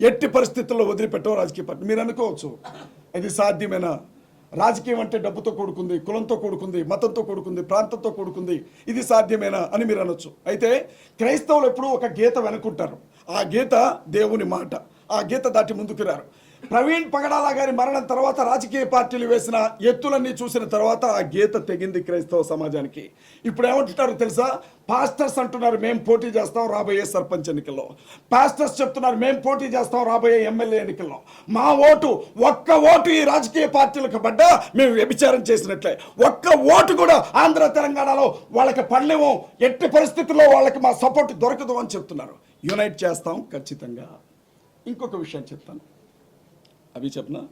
ఎట్టి పరిస్థితుల్లో వదిలిపెట్టవు రాజకీయ పార్టీ. మీరు అనుకోవచ్చు ఇది సాధ్యమేనా? రాజకీయం అంటే డబ్బుతో కూడుకుంది కులంతో కూడుకుంది మతంతో కూడుకుంది ప్రాంతంతో కూడుకుంది ఇది సాధ్యమేనా అని మీరు అనొచ్చు. అయితే క్రైస్తవులు ఎప్పుడూ ఒక గీత వెనుకుంటారు. ఆ గీత దేవుని మాట. ఆ గీత దాటి ముందుకు రారు. ప్రవీణ్ పగడాల గారి మరణం తర్వాత రాజకీయ పార్టీలు వేసిన ఎత్తులన్నీ చూసిన తర్వాత ఆ గీత తెగింది క్రైస్తవ సమాజానికి. ఇప్పుడు ఏమంటున్నారు తెలుసా? పాస్టర్స్ అంటున్నారు మేము పోటీ చేస్తాం రాబోయే సర్పంచ్ ఎన్నికల్లో. పాస్టర్స్ చెప్తున్నారు మేము పోటీ చేస్తాం రాబోయే ఎమ్మెల్యే ఎన్నికల్లో. మా ఓటు ఒక్క ఓటు ఈ రాజకీయ పార్టీలకు పడ్డా మేము వ్యభిచారం చేసినట్లే. ఒక్క ఓటు కూడా ఆంధ్ర తెలంగాణలో వాళ్ళకి పడలేము. ఎట్టి పరిస్థితుల్లో వాళ్ళకి మా సపోర్ట్ దొరకదు అని చెప్తున్నారు. యునైట్ చేస్తాం ఖచ్చితంగా. ఇంకొక విషయం చెప్తాను. అవి చెప్పనా?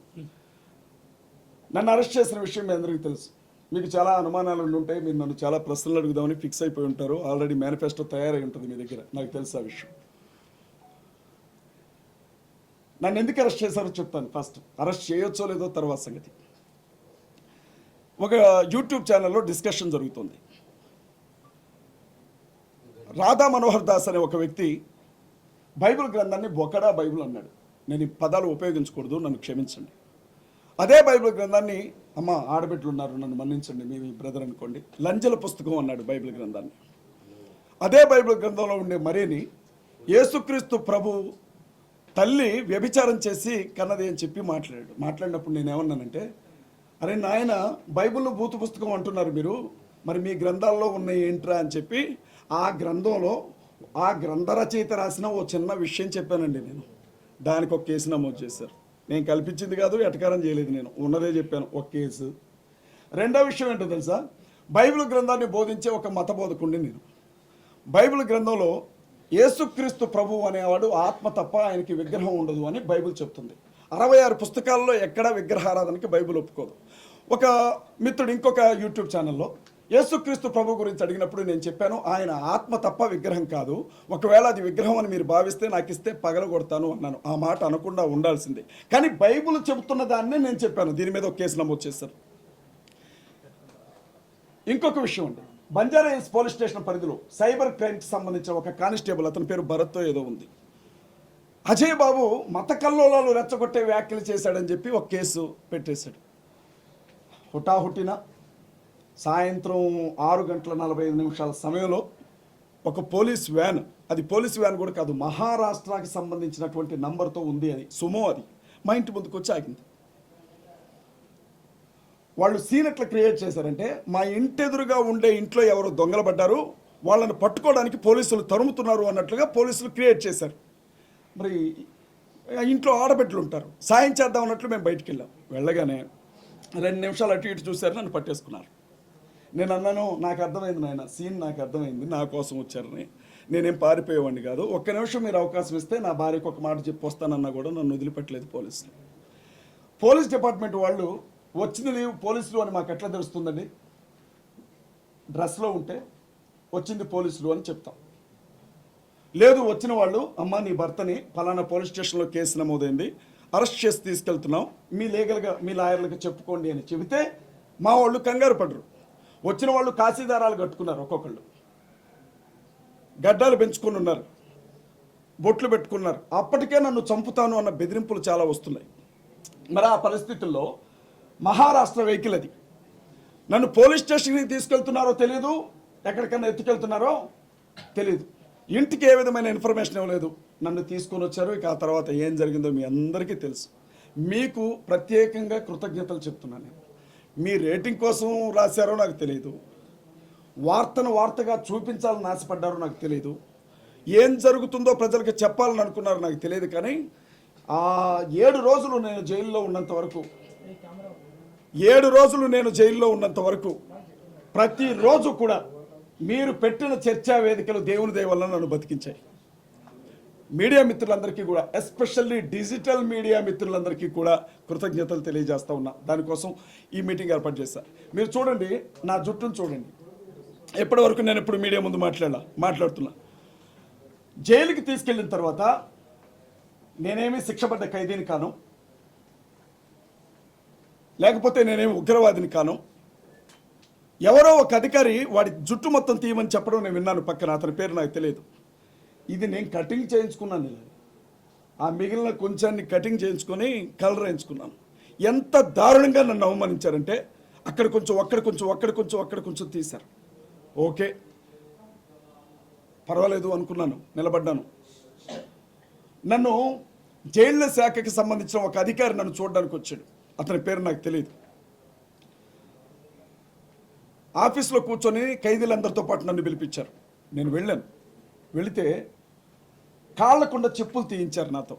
నన్ను అరెస్ట్ చేసిన విషయం మీ అందరికీ తెలుసు. మీకు చాలా అనుమానాలు ఉంటాయి. మీరు నన్ను చాలా ప్రశ్నలు అడుగుదామని ఫిక్స్ అయిపోయి ఉంటారు. ఆల్రెడీ మేనిఫెస్టో తయారై ఉంటుంది మీ దగ్గర. నాకు తెలుసు ఆ విషయం. నన్ను ఎందుకు అరెస్ట్ చేశారో చెప్తాను ఫస్ట్. అరెస్ట్ చేయొచ్చో లేదో తర్వాత సంగతి. ఒక యూట్యూబ్ ఛానల్లో డిస్కషన్ జరుగుతుంది. రాధా మనోహర్ దాస్ అనే ఒక వ్యక్తి బైబిల్ గ్రంథాన్ని బొకడా బైబిల్ అన్నాడు. నేను ఈ పదాలు ఉపయోగించకూడదు నన్ను క్షమించండి. అదే బైబిల్ గ్రంథాన్ని అమ్మ ఆడబిడ్డలు ఉన్నారు నన్ను మన్నించండి మీ బ్రదర్ అనుకోండి. లంజల పుస్తకం అన్నాడు బైబిల్ గ్రంథాన్ని. అదే బైబిల్ గ్రంథంలో ఉండే మరేని యేసుక్రీస్తు ప్రభు తల్లి వ్యభిచారం చేసి కన్నది అని చెప్పి మాట్లాడాడు. మాట్లాడినప్పుడు నేను ఏమన్నానంటే అరే నాయన బైబిల్ను భూత పుస్తకం అంటున్నారు మీరు మరి మీ గ్రంథాల్లో ఉన్నాయి ఏంట్రా అని చెప్పి ఆ గ్రంథంలో ఆ గ్రంథ రచయిత రాసిన ఓ చిన్న విషయం చెప్పానండి నేను. దానికి ఒక కేసు నమోదు చేశారు. నేను కల్పించింది కాదు ఎటకారం చేయలేదు నేను. ఉన్నదే చెప్పాను ఒక కేసు. రెండో విషయం ఏంటో తెలుసా? బైబిల్ గ్రంథాన్ని బోధించే ఒక మత బోధకుండి నేను. బైబిల్ గ్రంథంలో యేసుక్రీస్తు ప్రభు అనేవాడు ఆత్మ తప్ప ఆయనకి విగ్రహం ఉండదు అని బైబిల్ చెప్తుంది. అరవై ఆరు పుస్తకాల్లో ఎక్కడా విగ్రహారాధనకి బైబిల్ ఒప్పుకోదు. ఒక మిత్రుడు ఇంకొక యూట్యూబ్ ఛానల్లో యేసుక్రీస్తు ప్రభు గురించి అడిగినప్పుడు నేను చెప్పాను ఆయన ఆత్మ తప్ప విగ్రహం కాదు. ఒకవేళ అది విగ్రహం అని మీరు భావిస్తే నాకు ఇస్తే పగలగొడతాను అన్నాను. ఆ మాట అనకుండా ఉండాల్సిందే. కానీ బైబిల్ చెబుతున్న దాన్నే నేను చెప్పాను. దీని మీద ఒక కేసు నమోదు చేశారు. ఇంకొక విషయం అండి. బంజారా హిల్స్ పోలీస్ స్టేషన్ పరిధిలో సైబర్ క్రైమ్కి సంబంధించిన ఒక కానిస్టేబుల్ అతని పేరు భరత్తో ఏదో ఉంది. అజయ్ బాబు మత కల్లోలాలు రెచ్చగొట్టే వ్యాఖ్యలు చేశాడని చెప్పి ఒక కేసు పెట్టేశాడు. హుటాహుటిన సాయంత్రం ఆరు గంటల నలభై ఐదు నిమిషాల సమయంలో ఒక పోలీస్ వ్యాన్ అది పోలీస్ వ్యాన్ కూడా కాదు మహారాష్ట్రకి సంబంధించినటువంటి నంబర్తో ఉంది అది సుమో అది. మా ఇంటి ముందుకు వచ్చి ఆగింది. వాళ్ళు సీన్ ఎట్లా క్రియేట్ చేశారంటే మా ఇంటి ఎదురుగా ఉండే ఇంట్లో ఎవరో దొంగలు పడ్డారు వాళ్ళని పట్టుకోవడానికి పోలీసులు తరుముతున్నారు అన్నట్లుగా పోలీసులు క్రియేట్ చేశారు. మరి ఇంట్లో ఆడబిడ్డలు ఉంటారు సాయం చేద్దాం అన్నట్లు మేము బయటికి వెళ్ళాం. వెళ్ళగానే రెండు నిమిషాలు అటు ఇటు చూశారు నన్ను పట్టేసుకున్నారు. నేను అన్నాను నాకు అర్థమైంది నాయన సీన్ నాకు అర్థమైంది నా కోసం వచ్చారని. నేనేం పారిపోయేవాడిని కాదు. ఒక్క నిమిషం మీరు అవకాశం ఇస్తే నా భార్యకు ఒక మాట చెప్పి వస్తానన్నా కూడా నన్ను వదిలిపెట్టలేదు పోలీసులు. పోలీస్ డిపార్ట్మెంట్ వాళ్ళు వచ్చింది పోలీసులు అని మాకు ఎట్లా తెలుస్తుందండి? డ్రెస్లో ఉంటే వచ్చింది పోలీసులు అని చెప్తాం. లేదు వచ్చిన వాళ్ళు అమ్మ నీ భర్తని ఫలానా పోలీస్ స్టేషన్లో కేసు నమోదైంది. అరెస్ట్ చేసి తీసుకెళ్తున్నాం. మీ లీగల్గా మీ లాయర్లకు చెప్పుకోండి అని చెబితే మా వాళ్ళు కంగారు పడరు. వచ్చిన వాళ్ళు కాశీదారాలు కట్టుకున్నారు ఒక్కొక్కళ్ళు. గడ్డాలు పెంచుకొని ఉన్నారు. బొట్లు పెట్టుకున్నారు. అప్పటికే నన్ను చంపుతాను అన్న బెదిరింపులు చాలా వస్తున్నాయి. మరి ఆ పరిస్థితుల్లో మహారాష్ట్ర వెహికల్ అది. నన్ను పోలీస్ స్టేషన్కి తీసుకెళ్తున్నారో తెలియదు ఎక్కడికన్నా ఎత్తుకెళ్తున్నారో తెలియదు ఇంటికి ఏ విధమైన ఇన్ఫర్మేషన్ ఇవ్వలేదు. నన్ను తీసుకొని వచ్చారు. ఇక ఆ తర్వాత ఏం జరిగిందో మీ అందరికీ తెలుసు. మీకు ప్రత్యేకంగా కృతజ్ఞతలు చెప్తున్నాను నేను. మీ రేటింగ్ కోసం రాశారో నాకు తెలియదు వార్తను వార్తగా చూపించాలని ఆశపడ్డారో నాకు తెలియదు ఏం జరుగుతుందో ప్రజలకు చెప్పాలని అనుకున్నారో నాకు తెలియదు కానీ ఆ ఏడు రోజులు నేను జైల్లో ఉన్నంత వరకు ఏడు రోజులు నేను జైల్లో ఉన్నంత వరకు ప్రతిరోజు కూడా మీరు పెట్టిన చర్చా వేదికలు దేవుని దయ నన్ను బతికించాయి. మీడియా మిత్రులందరికీ కూడా ఎస్పెషల్లీ డిజిటల్ మీడియా మిత్రులందరికీ కూడా కృతజ్ఞతలు తెలియజేస్తా ఉన్నా. దానికోసం ఈ మీటింగ్ ఏర్పాటు చేశా. మీరు చూడండి నా జుట్టును చూడండి. ఎప్పటి వరకు నేను ఎప్పుడు మీడియా ముందు మాట్లాడాల మాట్లాడుతున్నా. జైలుకి తీసుకెళ్ళిన తర్వాత నేనేమి శిక్షపడ్డ ఖైదీని కాను లేకపోతే నేనేమి ఉగ్రవాదిని కాను ఎవరో ఒక అధికారి వాడి జుట్టు మొత్తం తీయమని చెప్పడం నేను విన్నాను పక్కన అతని పేరు నాకు తెలియదు. ఇది నేను కటింగ్ చేయించుకున్నాను ఆ మిగిలిన కొంచాన్ని కటింగ్ చేయించుకొని కలర్ వేయించుకున్నాను. ఎంత దారుణంగా నన్ను అవమానించారంటే అక్కడ కొంచెం అక్కడ కొంచెం అక్కడ కొంచెం అక్కడ కొంచెం తీశారు. ఓకే. పర్వాలేదు అనుకున్నాను నిలబడ్డాను. నన్ను జైళ్ళ శాఖకి సంబంధించిన ఒక అధికారి నన్ను చూడడానికి వచ్చాడు. అతని పేరు నాకు తెలియదు. ఆఫీస్లో కూర్చొని ఖైదీలందరితో పాటు నన్ను పిలిపించారు. నేను వెళ్ళాను. వెళితే కాళ్ళకుండ చెప్పులు తీయించారు నాతో.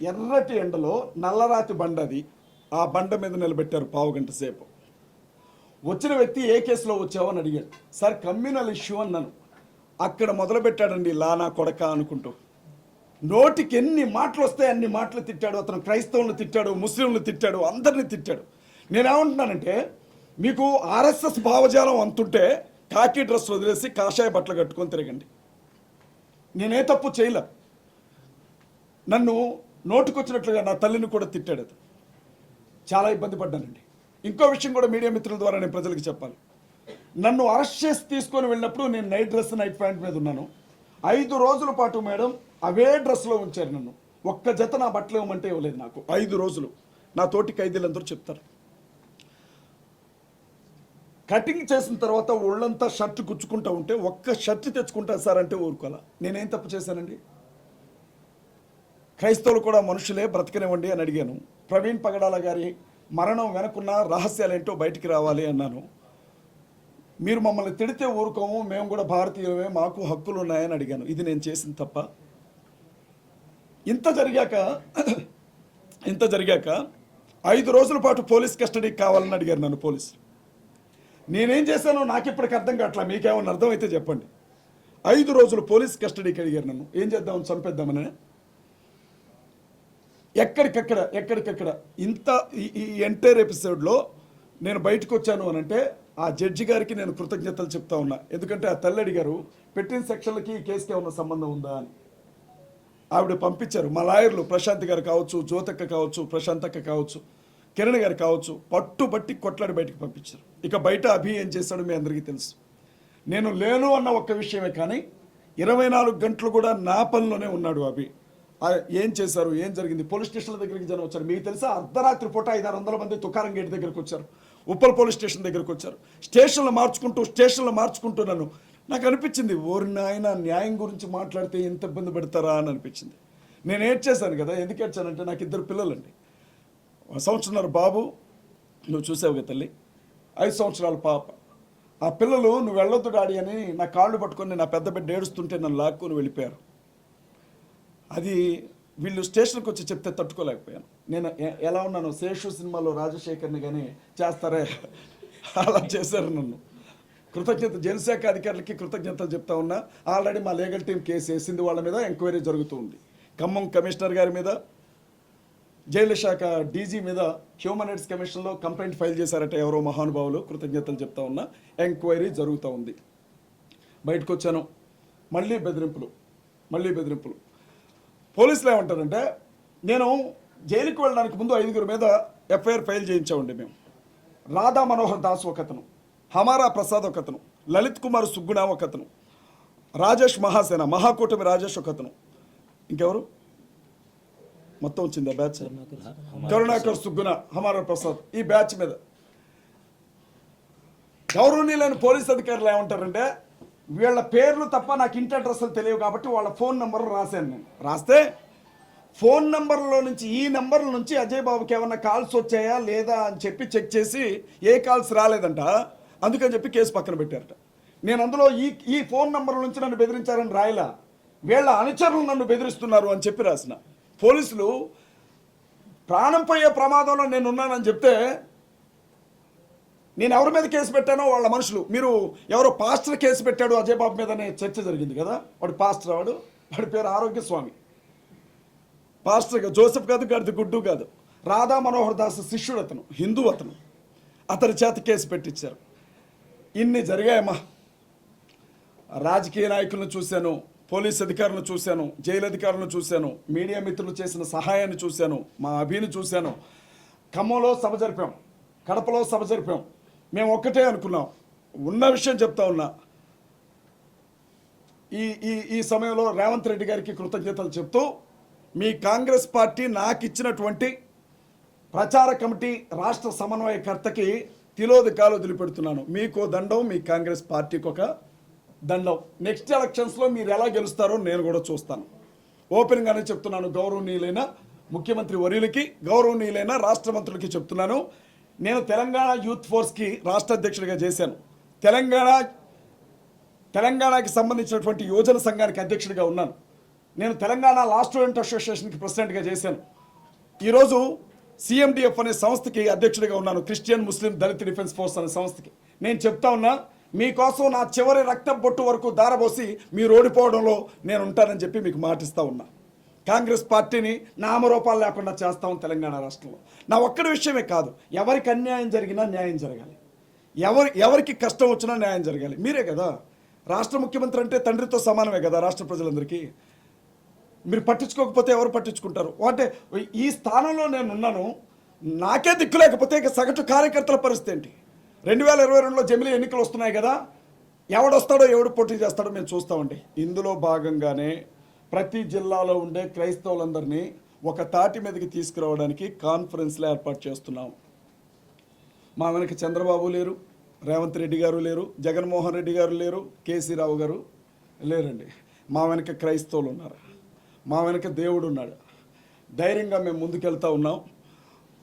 ఎర్రటి ఎండలో నల్లరాతి బండ అది. ఆ బండ మీద నిలబెట్టారు పావు గంట సేపు. వచ్చిన వ్యక్తి ఏ కేసులో వచ్చావని అడిగాడు. సార్ కమ్యూనల్ ఇష్యూ అన్నాను. అక్కడ మొదలుపెట్టాడండి లానా కొడక అనుకుంటూ. నోటికి ఎన్ని మాటలు వస్తాయి అన్ని మాటలు తిట్టాడు. అతను క్రైస్తవులను తిట్టాడు ముస్లింలను తిట్టాడు అందరిని తిట్టాడు. నేనేమంటున్నానంటే మీకు ఆర్ఎస్ఎస్ భావజాలం అంతుంటే కాకి డ్రెస్ వదిలేసి కాషాయ బట్టలు కట్టుకొని తిరగండి. నేనే తప్పు చేయలే. నన్ను నోటుకొచ్చినట్లుగా నా తల్లిని కూడా తిట్టాడు అతను చాలా ఇబ్బంది పడ్డానండి. ఇంకో విషయం కూడా మీడియా మిత్రుల ద్వారా నేను ప్రజలకు చెప్పాలి. నన్ను అరెస్ట్ చేసి తీసుకొని వెళ్ళినప్పుడు నేను నైట్ డ్రెస్ నైట్ ప్యాంట్ మీద ఉన్నాను. ఐదు రోజుల పాటు మేడం అవే డ్రెస్లో ఉంచారు నన్ను. ఒక్క జత నా బట్టలు ఇవ్వమంటే ఇవ్వలేదు నాకు. ఐదు రోజులు. నా తోటి ఖైదీలందరూ చెప్తారు. కటింగ్ చేసిన తర్వాత ఒళ్ళంతా షర్ట్ గుచ్చుకుంటూ ఉంటే ఒక్క షర్ట్ తెచ్చుకుంటా సార్ అంటే ఊరుకోవాలా నేనేం తప్పు చేశానండి? క్రైస్తవులు కూడా మనుషులే బ్రతకనివ్వండి అని అడిగాను. ప్రవీణ్ పగడాల గారి మరణం వెనకున్న రహస్యాలేంటో బయటికి రావాలి అన్నాను. మీరు మమ్మల్ని తిడితే ఊరుకోము మేము కూడా భారతీయులమే మాకు హక్కులు ఉన్నాయని అడిగాను. ఇది నేను చేసిన తప్ప. ఇంత జరిగాక ఇంత జరిగాక ఐదు రోజుల పాటు పోలీస్ కస్టడీకి కావాలని అడిగారు నన్ను పోలీసులు. నేనేం చేశానో నాకు ఇప్పటికి అర్థం కావట్లా. మీకేమన్నా అర్థమైతే చెప్పండి. ఐదు రోజులు పోలీస్ కస్టడీకి అడిగారు నన్ను. ఏం చేద్దామని చంపేద్దామని? ఎక్కడికక్కడ ఎక్కడికక్కడ ఇంత ఈ- ఎంటైర్ ఎపిసోడ్లో నేను బయటకు వచ్చాను అని అంటే ఆ జడ్జి గారికి నేను కృతజ్ఞతలు చెప్తా ఉన్నా. ఎందుకంటే ఆ తల్లి అడిగారు పెట్టిన సెక్షన్లకి ఈ కేసుకి ఏమన్నా సంబంధం ఉందా అని. ఆవిడ పంపించారు. మా లాయర్లు ప్రశాంత్ గారు కావచ్చు జ్యోతక్క కావచ్చు ప్రశాంతక్క కావచ్చు కిరణ్ గారు కావచ్చు పట్టుబట్టి కొట్లాడి బయటకు పంపించారు. ఇక బయట అభి ఏం చేశాడో మీ అందరికీ తెలుసు. నేను లేను అన్న ఒక్క విషయమే కానీ ఇరవై నాలుగు గంటలు కూడా నా పనిలోనే ఉన్నాడు అభి. ఏం చేశారు ఏం జరిగింది? పోలీస్ స్టేషన్ల దగ్గరికి జనం వచ్చారు. మీకు తెలుసా అర్ధరాత్రి పూట ఐదారు వందల మంది తుకారం గేట్ దగ్గరకు వచ్చారు. ఉప్పల్ పోలీస్ స్టేషన్ దగ్గరకు వచ్చారు. స్టేషన్లు మార్చుకుంటూ స్టేషన్లు మార్చుకుంటూ నన్ను నాకు అనిపించింది ఓరి నాయన న్యాయం గురించి మాట్లాడితే ఎంత ఇబ్బంది పెడతారా? అని అనిపించింది. నేను ఏడ్చేశాను కదా ఎందుకు ఏడ్చానంటే నాకు ఇద్దరు పిల్లలండి. సంవత్సరాల బాబు నువ్వు చూసావు తల్లి ఐదు సంవత్సరాల పాప. ఆ పిల్లలు నువ్వు వెళ్ళొద్దు డాడీ అని నా కాళ్ళు పట్టుకొని నా పెద్ద బిడ్డ ఏడుస్తుంటే నన్ను లాక్కొని వెళ్ళిపోయారు. అది వీళ్ళు స్టేషన్కి వచ్చి చెప్తే తట్టుకోలేకపోయాను. నేను ఎలా ఉన్నాను శేషు సినిమాలో రాజశేఖర్ని కానీ చేస్తారే? అలా చేశారు నన్ను. కృతజ్ఞత జనశాఖ అధికారులకి కృతజ్ఞతలు చెప్తా ఉన్నా ఆల్రెడీ మా లీగల్ టీం కేసు వేసింది వాళ్ళ మీద ఎంక్వైరీ జరుగుతుంది ఖమ్మం కమిషనర్ గారి మీద జైలు శాఖ డీజీ మీద హ్యూమన్ రైట్స్ కమిషన్లో కంప్లైంట్ ఫైల్ చేశారట ఎవరో మహానుభావులు. కృతజ్ఞతలు చెప్తా ఉన్నా. ఎంక్వైరీ జరుగుతూ ఉంది. బయటకు వచ్చాను. మళ్ళీ బెదిరింపులు. మళ్ళీ బెదిరింపులు. పోలీసులు ఏమంటారంటే నేను జైలుకి వెళ్ళడానికి ముందు ఐదుగురు మీద ఎఫ్ఐఆర్ ఫైల్ చేయించామండి మేము. రాధా మనోహర్ దాస్ ఒకతను. హమారా ప్రసాద్ ఒకతను. లలిత్ కుమార్ సుగ్గుణ ఒకతను. రాజేష్ మహాసేన మహాకూటమి రాజేష్ ఒకతను. ఇంకెవరు? మొత్తం వచ్చింది ఆ బ్యాచ్? కరుణాకర్ సుగ్గున హమారా ప్రసాద్ ఈ బ్యాచ్ మీద. గౌరవనీయులైన పోలీస్ అధికారులు ఏమంటారంటే వీళ్ళ పేర్లు తప్ప నాకు ఇంటి అడ్రస్లు తెలియవు కాబట్టి వాళ్ళ ఫోన్ నెంబర్ రాశాను నేను. రాస్తే ఫోన్ నెంబర్లో నుంచి ఈ నెంబర్ల నుంచి అజయ్ బాబుకి ఏమన్నా కాల్స్ వచ్చాయా లేదా అని చెప్పి చెక్ చేసి ఏ కాల్స్ రాలేదంట. అందుకని చెప్పి కేసు పక్కన పెట్టారట. నేను అందులో ఈ ఈ ఫోన్ నెంబర్ నుంచి నన్ను బెదిరించారని రాయలా. వీళ్ళ అనుచరులు నన్ను బెదిరిస్తున్నారు అని చెప్పి రాసిన. పోలీసులు ప్రాణం పోయే ప్రమాదంలో నేను ఉన్నానని చెప్తే నేను ఎవరి మీద కేసు పెట్టానో వాళ్ళ మనుషులు. మీరు ఎవరో పాస్టర్ కేసు పెట్టాడు అజయ్ బాబు మీద అనే చర్చ జరిగింది కదా? వాడు పాస్టర్ వాడు వాడి పేరు ఆరోగ్య స్వామి పాస్టర్ జోసెఫ్ కాదు గడిది గుడ్డు కాదు. రాధా మనోహర్ దాస్ శిష్యుడు అతను హిందూ అతను. అతని చేత కేసు పెట్టించారు ఇన్ని జరిగాయమ్మా. రాజకీయ నాయకులను చూశాను. పోలీస్ అధికారులను చూశాను జైలు అధికారులను చూశాను మీడియా మిత్రులు చేసిన సహాయాన్ని చూశాను మా అభిని చూశాను. ఖమ్మంలో సభ జరిపాం కడపలో సభ జరిపాం. మేము ఒక్కటే అనుకున్నాం. ఉన్న విషయం చెప్తా ఉన్నా ఈ ఈ ఈ సమయంలో రేవంత్ రెడ్డి గారికి కృతజ్ఞతలు చెప్తూ మీ కాంగ్రెస్ పార్టీ నాకు ఇచ్చినటువంటి ప్రచార కమిటీ రాష్ట్ర సమన్వయకర్తకి తిలోదకాలు వదిలిపెడుతున్నాను. మీకు దండం మీ కాంగ్రెస్ పార్టీకి ఒక దానిలో నెక్స్ట్ ఎలక్షన్స్లో మీరు ఎలా గెలుస్తారో నేను కూడా చూస్తాను. ఓపెన్గానే చెప్తున్నాను గౌరవనీయులైన ముఖ్యమంత్రి వర్యులకి గౌరవనీయులైన రాష్ట్ర మంత్రులకి చెప్తున్నాను. నేను తెలంగాణ యూత్ ఫోర్స్కి రాష్ట్ర అధ్యక్షుడిగా చేశాను. తెలంగాణ తెలంగాణకి సంబంధించినటువంటి యువజన సంఘానికి అధ్యక్షుడిగా ఉన్నాను. నేను తెలంగాణ లా స్టూడెంట్ అసోసియేషన్కి ప్రెసిడెంట్గా చేశాను. ఈరోజు సిఎండిఎఫ్ అనే సంస్థకి అధ్యక్షుడిగా ఉన్నాను Christian Muslim Dalit defence force అనే సంస్థకి. నేను చెప్తా ఉన్నా మీకోసం నా చివరి రక్తం బొట్టు వరకు దారబోసి మీరు ఓడిపోవడంలో నేను ఉంటానని చెప్పి మీకు మాటిస్తా ఉన్నా. కాంగ్రెస్ పార్టీని నామరూపాలు లేకుండా చేస్తాం తెలంగాణ రాష్ట్రంలో. నా ఒక్కడి విషయమే కాదు ఎవరికి అన్యాయం జరిగినా న్యాయం జరగాలి. ఎవరి ఎవరికి కష్టం వచ్చినా న్యాయం జరగాలి. మీరే కదా. రాష్ట్ర ముఖ్యమంత్రి అంటే తండ్రితో సమానమే కదా రాష్ట్ర ప్రజలందరికీ. మీరు పట్టించుకోకపోతే ఎవరు పట్టించుకుంటారు? అంటే ఈ స్థానంలో నేను ఉన్నాను నాకే దిక్కు లేకపోతే ఇక సగటు కార్యకర్తల పరిస్థితి ఏంటి? రెండు వేల ఇరవై రెండులో జమిలీ ఎన్నికలు వస్తున్నాయి కదా. ఎవడొస్తాడో ఎవడు పోటీ చేస్తాడో మేము చూస్తామండి ఇందులో భాగంగానే ప్రతి జిల్లాలో ఉండే క్రైస్తవులందరినీ ఒక తాటి మీదకి తీసుకురావడానికి కాన్ఫరెన్స్లు ఏర్పాటు చేస్తున్నాం. మా వెనక చంద్రబాబు లేరు రేవంత్ రెడ్డి గారు లేరు జగన్మోహన్ రెడ్డి గారు లేరు కేసీ రావు గారు లేరండి. మా వెనక క్రైస్తవులు ఉన్నారు. మా వెనక దేవుడు ఉన్నాడు. ధైర్యంగా మేము ముందుకెళ్తా ఉన్నాం.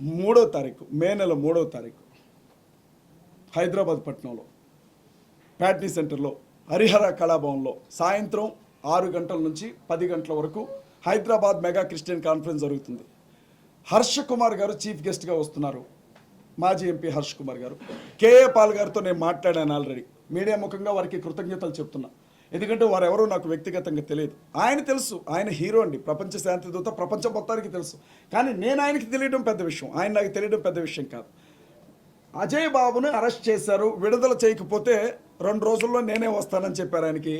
మూడో తారీఖు మే నెల మూడో తారీఖు. హైదరాబాద్ పట్టణంలో ప్యాట్నీ సెంటర్లో హరిహర కళాభవన్లో సాయంత్రం ఆరు గంటల నుంచి పది గంటల వరకు హైదరాబాద్ మెగా క్రిస్టియన్ కాన్ఫరెన్స్ జరుగుతుంది. హర్ష కుమార్ గారు చీఫ్ గెస్ట్గా వస్తున్నారు. మాజీ ఎంపీ హర్ష్ కుమార్ గారు. కేఏ పాల్ గారితో నేను మాట్లాడాను ఆల్రెడీ. మీడియా ముఖంగా వారికి కృతజ్ఞతలు చెప్తున్నా. ఎందుకంటే వారు ఎవరో నాకు వ్యక్తిగతంగా తెలియదు. ఆయన తెలుసు. ఆయన హీరో అండి. ప్రపంచ శాంతి దూత ప్రపంచం మొత్తానికి తెలుసు. కానీ నేను ఆయనకి తెలియడం పెద్ద విషయం. ఆయన నాకు తెలియడం పెద్ద విషయం కాదు. అజయ్ బాబుని అరెస్ట్ చేశారు విడుదల చేయకపోతే రెండు రోజుల్లో నేనే వస్తానని చెప్పారు ఆయనకి.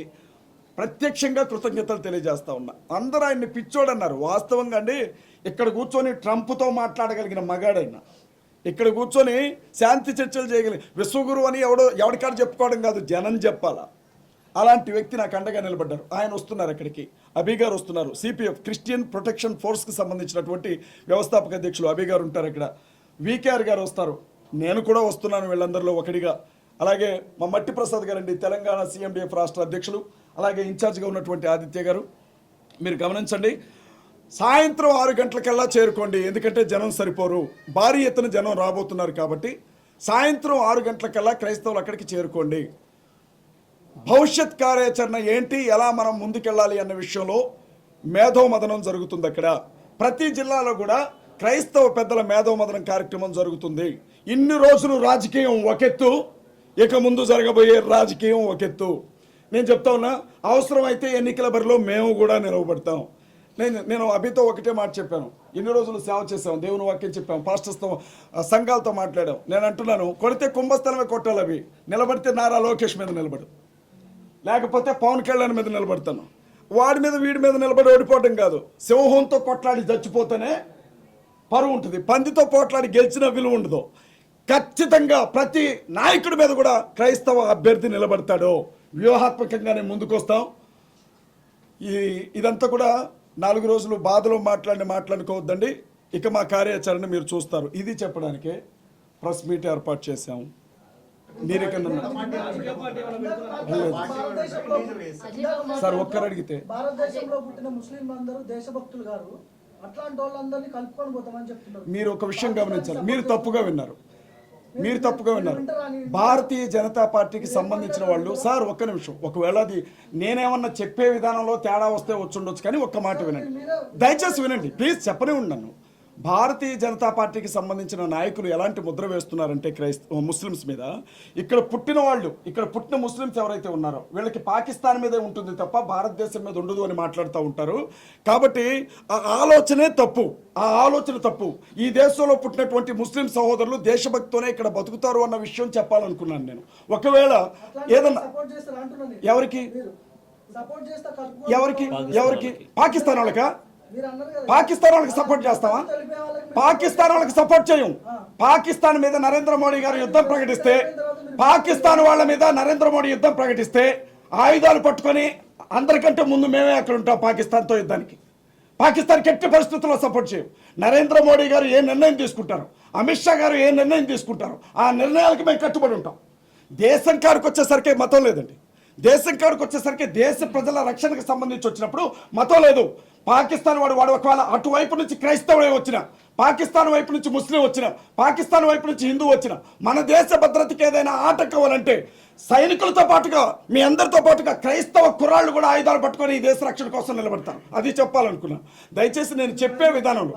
ప్రత్యక్షంగా కృతజ్ఞతలు తెలియజేస్తా ఉన్నా. అందరూ ఆయన్ని పిచ్చోడన్నారు. వాస్తవంగా అండి ఇక్కడ కూర్చొని ట్రంప్తో మాట్లాడగలిగిన మగాడైనా ఇక్కడ కూర్చొని శాంతి చర్చలు చేయగలిగి విశ్వగురు అని ఎవడో ఎవరికాడ చెప్పుకోవడం కాదు జనం చెప్పాలా? అలాంటి వ్యక్తి నాకు అండగా నిలబడ్డారు. ఆయన వస్తున్నారు అక్కడికి. అభిగారు వస్తున్నారు. సిపిఎఫ్ క్రిస్టియన్ ప్రొటెక్షన్ ఫోర్స్కి సంబంధించినటువంటి వ్యవస్థాపక అధ్యక్షులు అభిగారు ఉంటారు ఇక్కడ వికేఆర్ గారు వస్తారు. నేను కూడా వస్తున్నాను వీళ్ళందరిలో ఒకటిగా అలాగే మా మట్టి ప్రసాద్ గారండి తెలంగాణ సీఎండిఎఫ్ రాష్ట్ర అధ్యక్షులు అలాగే ఇన్ఛార్జ్గా ఉన్నటువంటి ఆదిత్య గారు. మీరు గమనించండి సాయంత్రం ఆరు గంటలకల్లా చేరుకోండి ఎందుకంటే జనం సరిపోరు. భారీ ఎత్తున జనం రాబోతున్నారు కాబట్టి సాయంత్రం ఆరు గంటలకల్లా క్రైస్తవులు అక్కడికి చేరుకోండి. భవిష్యత్ కార్యాచరణ ఏంటి ఎలా మనం ముందుకెళ్ళాలి అన్న విషయంలో మేధోమదనం జరుగుతుంది అక్కడ. ప్రతి జిల్లాలో కూడా క్రైస్తవ పెద్దల మేధోమదనం కార్యక్రమం జరుగుతుంది. ఇన్ని రోజులు రాజకీయం ఒకెత్తు ఇక ముందు జరగబోయే రాజకీయం ఒకెత్తు. నేను చెప్తా ఉన్నా అవసరమైతే ఎన్నికల బరిలో మేము కూడా నిలవబడతాం. నేను నేను అభితో ఒకటే మాట చెప్పాను. ఇన్ని రోజులు సేవ చేసాం దేవుని వాక్యం చెప్పాం పాస్టర్స్తో సంఘాలతో మాట్లాడాం. నేను అంటున్నాను కొడితే కుంభస్థలమే కొట్టాలి అవి. నిలబడితే నారా లోకేష్ మీద నిలబడు. లేకపోతే పవన్ కళ్యాణ్ మీద నిలబడతాను. వాడి మీద వీడి మీద నిలబడి ఓడిపోవడం కాదు. సింహంతో కొట్లాడి చచ్చిపోతేనే పరువు ఉంటుంది. పందితో పోట్లాడి గెలిచిన విలువ ఉండదు. ఖచ్చితంగా ప్రతి నాయకుడి మీద కూడా క్రైస్తవ అభ్యర్థి నిలబడతాడు. వ్యూహాత్మకంగానే ముందుకొస్తాం. ఈ ఇదంతా కూడా నాలుగు రోజులు బాధలో మాట్లాడి మాట్లాడుకోవద్దండి ఇక మా కార్యాచరణ మీరు చూస్తారు. ఇది చెప్పడానికే ప్రెస్ మీట్ ఏర్పాటు చేశాము మీరు ఇక్కడ ఉన్నారు. సార్ ఒక్కరు అడిగితే. భారతదేశంలో పుట్టిన ముస్లింలు అందరూ దేశభక్తులు గారు అట్లాంటి వాళ్ళందరినీ కలుపుకొని పోతామని చెప్తున్నారు. మీరు ఒక విషయం గమనించాలి. మీరు తప్పుగా విన్నారు. మీరు తప్పుగా విన్నారు. భారతీయ జనతా పార్టీకి సంబంధించిన వాళ్ళు సార్ ఒక్క నిమిషం ఒకవేళ అది నేనేమన్నా చెప్పే విధానంలో తేడా వస్తే వచ్చుండొచ్చు కానీ ఒక్క మాట వినండి. దయచేసి వినండి ప్లీజ్ చెప్పనే ఉన్నాను భారతీయ జనతా పార్టీకి సంబంధించిన నాయకులు ఎలాంటి ముద్ర వేస్తున్నారంటే క్రైస్త ముస్లిమ్స్ మీద? ఇక్కడ పుట్టిన వాళ్ళు ఇక్కడ పుట్టిన ముస్లిమ్స్ ఎవరైతే ఉన్నారో వీళ్ళకి పాకిస్తాన్ మీదే ఉంటుంది తప్ప భారతదేశం మీద ఉండదు అని మాట్లాడుతూ ఉంటారు. కాబట్టి ఆ ఆలోచనే తప్పు. ఆ ఆలోచన తప్పు. ఈ దేశంలో పుట్టినటువంటి ముస్లిం సహోదరులు దేశభక్తితోనే ఇక్కడ బతుకుతారు అన్న విషయం చెప్పాలనుకున్నాను నేను. ఒకవేళ ఏదన్నా ఎవరికి? ఎవరికి? ఎవరికి? పాకిస్తాన్ వాళ్ళకా? పాకిస్తాన్ వాళ్ళకి సపోర్ట్ చేస్తావా? పాకిస్తాన్ వాళ్ళకి సపోర్ట్ చేయం. పాకిస్తాన్ మీద నరేంద్ర మోడీ గారు యుద్ధం ప్రకటిస్తే పాకిస్తాన్ వాళ్ళ మీద నరేంద్ర మోడీ యుద్ధం ప్రకటిస్తే ఆయుధాలు పట్టుకొని అందరికంటే ముందు మేమే అక్కడ ఉంటాం పాకిస్తాన్తో యుద్ధానికి. పాకిస్తాన్కి ఎట్టి పరిస్థితుల్లో సపోర్ట్ చేయం. నరేంద్ర మోడీ గారు ఏ నిర్ణయం తీసుకుంటారు? అమిత్ షా గారు ఏ నిర్ణయం తీసుకుంటారు? ఆ నిర్ణయాలకు మేము కట్టుబడి ఉంటాం. దేశం కాడికి వచ్చేసరికి మతం లేదండి. దేశం కాడికి వచ్చేసరికి దేశ ప్రజల రక్షణకు సంబంధించి వచ్చినప్పుడు మతం లేదు. పాకిస్తాన్ వాడు వాడు ఒకవేళ అటువైపు నుంచి క్రైస్తవుడే వచ్చిన పాకిస్తాన్ వైపు నుంచి ముస్లిం వచ్చిన పాకిస్తాన్ వైపు నుంచి హిందూ వచ్చిన మన దేశ భద్రతకి ఏదైనా ఆటంకం సైనికులతో పాటుగా మీ అందరితో పాటుగా క్రైస్తవ కుర్రాళ్ళు కూడా ఆయుధాలు పట్టుకొని ఈ దేశ రక్షణ కోసం నిలబడతారు. అది చెప్పాలనుకున్నాను దయచేసి నేను చెప్పే విధానంలో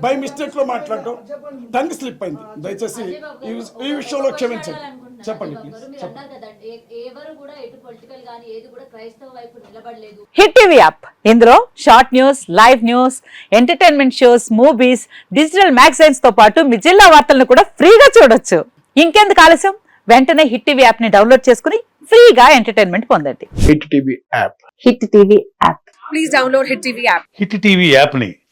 బై మిస్టేక్లో మాట్లాడ- బై మిస్టేక్లో మాట్లాడటం. చెప్పండి. టంగ్ స్లిప్ అయింది. దయచేసి ఈ విష- ఈ విషయంలో క్షమించండి. చెప్పండి ప్లీజ్ మీరు అన్నారు కదండి ఏ- ఎవరు కూడా ఎటు పొలిటికల్ గానీ ఏది కూడా క్రైస్తవ వైపు నిలబడలేదు. హిట్ టీవీ యాప్ ఇందులో short news live news entertainment shows movies digital మ్యాగజైన్స్తో పాటు మీ జిల్లా వార్తలను కూడా ఫ్రీగా చూడొచ్చు. ఇంకెందుకు ఆలస్యం? వెంటనే హిట్ టీవీ యాప్ని డౌన్లోడ్ చేసుకుని ఫ్రీగా ఎంటర్టైన్మెంట్ పొందండి. Hit TV app Hit TV app please download Hit TV app. Hit TV యాప్ని